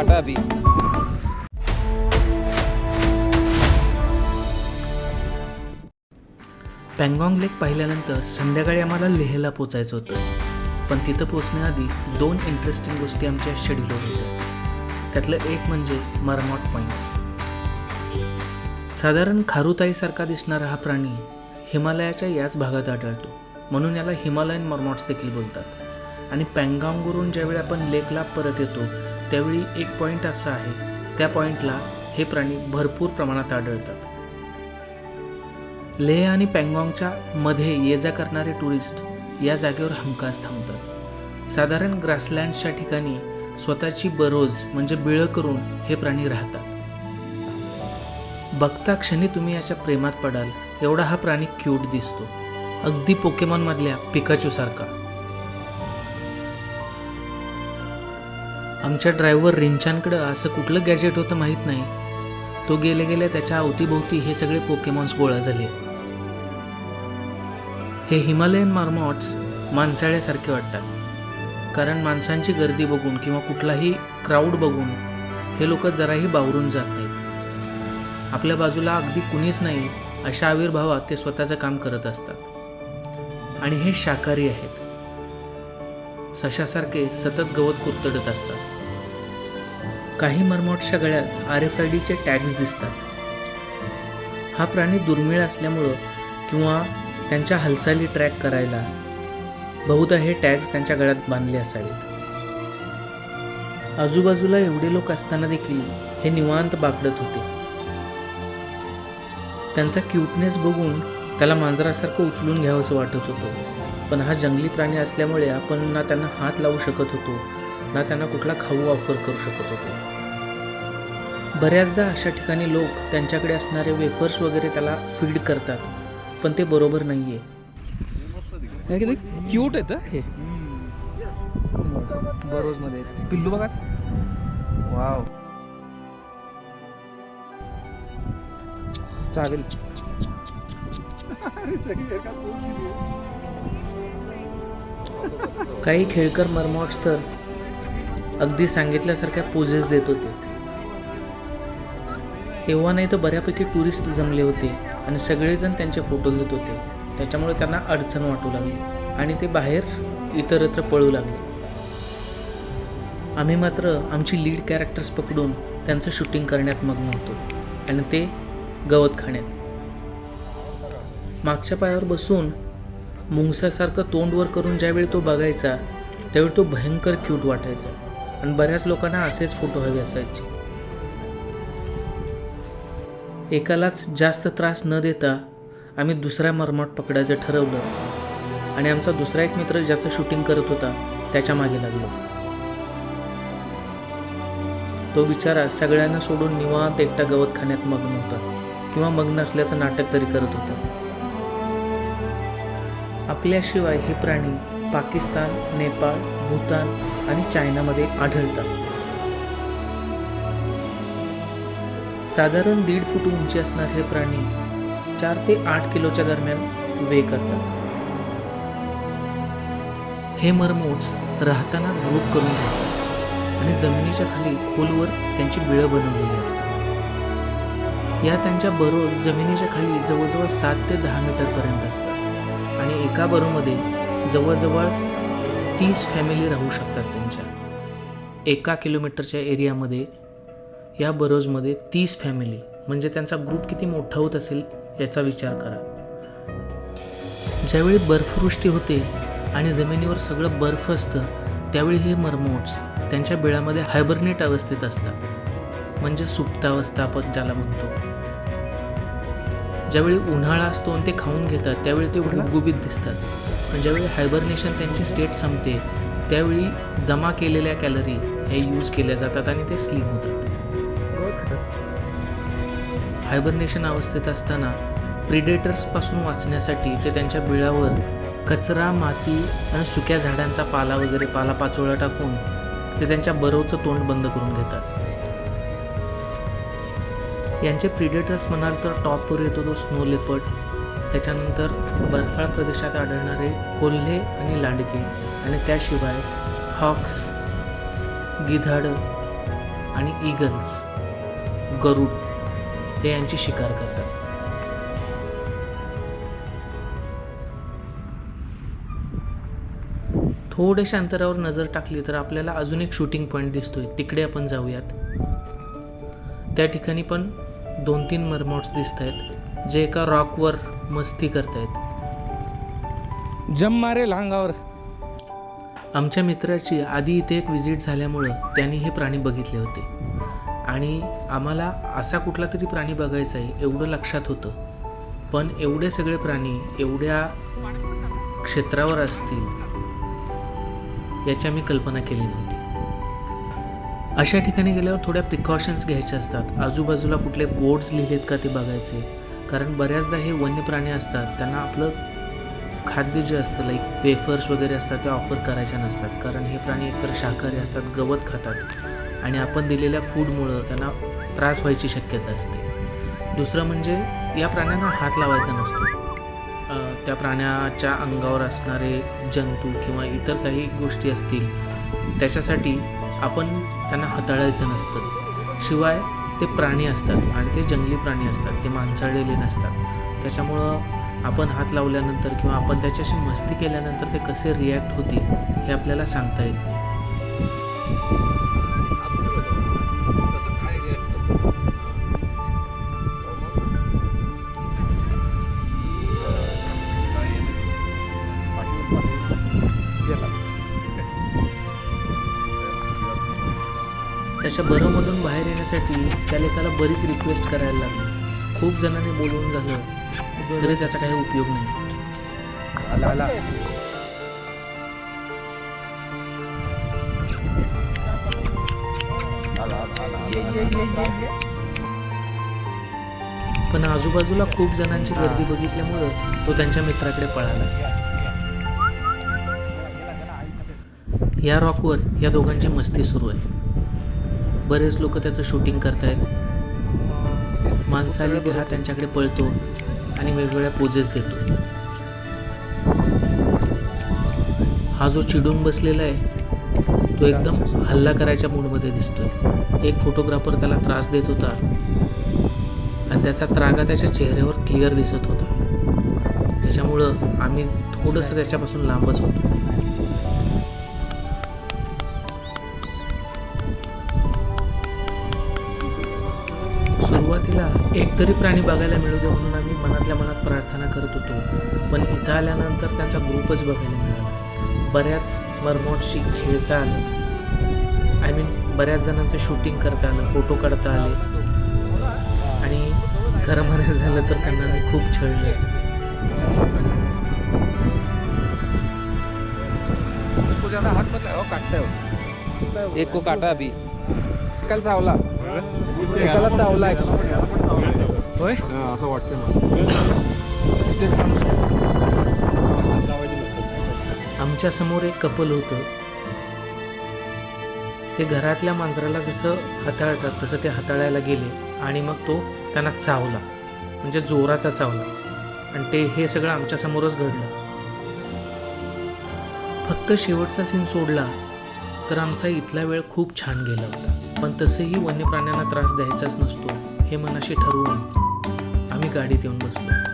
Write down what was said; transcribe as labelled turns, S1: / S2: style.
S1: काटा अभी
S2: पँगॉंग लेक पाहिल्यानंतर संध्याकाळी आम्हाला लेहला पोचायचं होतं. पण तिथं पोचण्याआधी दोन इंटरेस्टिंग गोष्टी आमच्या शेड्यूलवर होत्या. त्यातलं एक म्हणजे मरमॉट पॉईंट्स साधारण खारुताईसारखा दिसणारा हा प्राणी हिमालयाच्या याच भागात आढळतो. म्हणून याला हिमालयन मरमॉट्स देखील बोलतात. आणि पँगाँगवरून ज्यावेळी आपण लेकला परत येतो त्यावेळी एक पॉईंट असा आहे. त्या पॉईंटला हे प्राणी भरपूर प्रमाणात आढळतात. लेह आणि पँगॉंगच्या मध्ये ये जा करणारे टुरिस्ट या जागेवर हमखास थांबतात. साधारण ग्रासलँडच्या ठिकाणी स्वतःची बरोज म्हणजे बिळं करून हे प्राणी राहतात. बघता क्षणी तुम्ही याच्या प्रेमात पडाल एवढा हा प्राणी क्यूट दिसतो. अगदी पोकेमॉनमधल्या पिकाचूसारखा आमच्या ड्रायव्हर रिंचांकडं असं कुठलं गॅजेट होतं माहीत नाही. तो गेले गेले त्याच्या अवतीभोवती हे सगळे पोकेमॉन्स गोळा झाले. हे हिमालयन मार्मॉट्स माणसाळ्यासारखे वाटतात. कारण माणसांची गर्दी बघून किंवा कुठलाही क्राऊड बघून हे लोक जराही बावरून जात नाहीत. आपल्या बाजूला अगदी कुणीच नाही अशा आविर्भावात ते स्वतःचं काम करत असतात. आणि हे शाकाहारी आहेत. सशासारखे सतत गवत कुरतडत असतात. काही मरमॉट्सच्या गळ्यात आर एफ आय डीचे टॅग्स दिसतात. हा प्राणी दुर्मिळ असल्यामुळं किंवा त्यांच्या हालचाली ट्रॅक करायला बहुधा हे टॅग्स त्यांच्या गळ्यात बांधले असावेत. आजूबाजूला एवढे लोक असताना देखील हे निवांत बाकडत होते. त्यांचा क्यूटनेस बघून त्याला मांजरासारखं उचलून घ्यावंसं वाटत होतं. पण हा जंगली प्राणी असल्यामुळे आपण ना त्यांना हात लावू शकत होतो ना त्यांना कुठला खाऊ ऑफर करू शकत होतो. बऱ्याचदा अशा ठिकाणी लोक त्यांच्याकडे असणारे वेफर्स वगैरे त्याला फीड करतात पण ते बरोबर नाही आहे
S1: हे किती क्यूट आहेत हं? हे. बरोजमध्ये पिल्लू बघा. वाव. चालेल
S2: काही खेळकर मरमॉट्स तर अगदी सांगितल्यासारख्या पोजेस देत होते. एव्हा नाही तर बऱ्यापैकी टुरिस्ट जमले होते आणि सगळेजण त्यांचे फोटो घेत होते. त्याच्यामुळे त्यांना अडचण वाटू लागली आणि ते बाहेर इतरत्र पळू लागले. आम्ही मात्र आमची लीड कॅरेक्टर्स पकडून त्यांचं शूटिंग करण्यात मग्न होतो आणि ते गवत खाण्यात मागच्या पायावर बसून मुंगसासारखं तोंडवर करून ज्यावेळी तो बघायचा त्यावेळी तो भयंकर क्यूट वाटायचा. आणि बऱ्याच लोकांना असेच फोटो हवे असायचे. एकालाच जास्त त्रास न देता आम्ही दुसरा मरमट पकडायचं ठरवलं. आणि आमचा दुसरा एक मित्र ज्याचं शूटिंग करत होता त्याच्यामागे लागलो. तो बिचारा सगळ्यांना सोडून निवांत एकटा गवत खाण्यात मग्न होता. किंवा मग्न असल्याचं नाटक तरी करत होता. आपल्याशिवाय हे प्राणी पाकिस्तान नेपाळ भूतान आणि चायनामध्ये आढळतात. साधारण दीड फूट उंची असणारे हे प्राणी चार ते आठ किलोच्या दरम्यान वे करतात. हे मरमोट्स राहताना ग्रुप करून राहतात आणि जमिनीच्या खाली खोलवर त्यांची बिळं बनवलेली असतात. या त्यांच्या बरोज जमिनीच्या खाली जवळजवळ सात ते दहा मीटरपर्यंत असतात. आणि एका बरोमध्ये जवळजवळ तीस फॅमिली राहू शकतात त्यांच्या. एका किलोमीटरच्या एरियामध्ये या बरोजमध्ये तीस फॅमिली म्हणजे त्यांचा ग्रुप किती मोठा होत असेल याचा विचार करा. ज्यावेळी बर्फवृष्टी होते आणि जमिनीवर सगळं बर्फ असतं त्यावेळी हे मरमोट्स त्यांच्या बिळामध्ये हायबरनेट अवस्थेत असतात. म्हणजे सुप्तावस्था आपण ज्याला म्हणतो. ज्यावेळी उन्हाळा असतो आणि ते खाऊन घेतात त्यावेळी ते गुबगुबीत दिसतात. पण ज्यावेळी हायबरनेशन त्यांची स्टेट संपते त्यावेळी जमा केलेल्या कॅलरी हे यूज केल्या जातात आणि ते स्लिम होतात. हायबरनेशन अवस्थेत असताना प्रिडेटर्सपासून वाचण्यासाठी ते त्यांच्या बिळावर कचरा माती आणि सुक्या झाडांचा पाला वगैरे पाला पाचोळा टाकून ते त्यांच्या बरोवचं तोंड बंद करून घेतात. यांचे प्रिडेटर्स म्हणाल तर टॉपवर येतो तो स्नो लेपर्ड त्याच्यानंतर बर्फाळ प्रदेशात आढळणारे कोल्हे आणि लांडगे आणि त्याशिवाय हॉक्स गिधाडं आणि ईगल्स गरुड हे यांची शिकार करतात. थोड्याशा अंतरावर नजर टाकली तर आपल्याला अजून एक शूटिंग पॉईंट दिसतोय. तिकडे आपण जाऊयात. त्या ठिकाणी पण दोन तीन मरमॉट्स दिसत आहेत जे एका रॉकवर मस्ती करतायत.
S1: जम मारेल अंगावर
S2: आमच्या मित्राची आधी इथे एक विजिट झाल्यामुळं त्यांनी हे प्राणी बघितले होते. आणि आम्हाला असा कुठला तरी प्राणी बघायचा आहे एवढं लक्षात होतं. पण एवढे सगळे प्राणी एवढ्या क्षेत्रावर असतील याची आम्ही कल्पना केली नव्हती. अशा ठिकाणी गेल्यावर थोड्या प्रिकॉशन्स घ्यायच्या असतात. आजूबाजूला कुठले बोर्ड्स लिहिलेत का ते बघायचे. कारण बऱ्याचदा हे वन्य प्राणी असतात. त्यांना आपलं खाद्य जे असतं लाईक वेफर्स वगैरे असतात ते ऑफर करायच्या नसतात. कारण हे प्राणी एकतर शाकाहारी असतात गवत खातात. आणि आपण दिलेल्या फूडमुळं त्यांना त्रास व्हायची शक्यता असते. दुसरं म्हणजे या प्राण्यांना हात लावायचा नसतो. त्या प्राण्याच्या अंगावर असणारे जंतू किंवा इतर काही गोष्टी असतील त्याच्यासाठी आपण त्यांना हाताळायचं नसतं. शिवाय ते प्राणी असतात आणि ते जंगली प्राणी असतात. ते माणसाळलेले नसतात. त्याच्यामुळं आपण हात लावल्यानंतर किंवा आपण त्याच्याशी मस्ती केल्यानंतर ते कसे रिॲक्ट होतील हे आपल्याला सांगता येत नाही. त्याच्या बरोमधून बाहेर येण्यासाठी त्या लेखाला बरीच रिक्वेस्ट करायला लागली. खूप जणांनी बोलवून झालं तरी त्याचा काही उपयोग नाही.
S1: आला आला.
S2: पण आजूबाजूला खूप जणांची गर्दी बघितल्यामुळं तो त्यांच्या मित्राकडे पळाला. या रॉकवर या दोघांची मस्ती सुरू आहे. बरेच लोक त्याचं शूटिंग करतायत. माणसाली देहा त्यांच्याकडे पळतो आणि वेगवेगळ्या पोजेस देतो. हा जो चिडून बसलेला आहे तो एकदम हल्ला करायच्या मूडमध्ये दिसतोय. एक फोटोग्राफर त्याला त्रास देत होता आणि त्याचा त्रागा त्याच्या चेहऱ्यावर क्लिअर दिसत होता. त्याच्यामुळं आम्ही थोडंसं त्याच्यापासून लांबच होतो. सुरुवातीला एकतरी प्राणी बघायला मिळू दे म्हणून आम्ही मनातल्या मनात प्रार्थना करत होतो. पण इथं आल्यानंतर त्यांचा ग्रुपच बघायला मिळाला. बऱ्याच मरमोटशी खेळता आलं. आय मीन बऱ्याच जणांचं शूटिंग करता आलं फोटो काढता आले. आणि खरं म्हणायचं झालं तर त्यांना मी खूप छळले.
S1: हो, एक को काटा अभी. कल चावला. एकाला चावला होय?
S3: असं वाटतं मला.
S1: ते माणूस
S2: आमच्यासमोर एक कपल होतं. ते घरातल्या मांजराला जसं हाताळतात तसं ते हाताळायला गेले आणि मग तो त्यांना चावला. म्हणजे जोराचा चावला. आणि ते हे सगळं आमच्या समोरच घडलं. फक्त शेवटचा सीन सोडला तर आमचा इथला वेळ खूप छान गेला होता. पण तसेही वन्य प्राण्यांना त्रास द्यायचाच नसतो हे मनाशी ठरवून आम्ही गाडीत येऊन बसलो.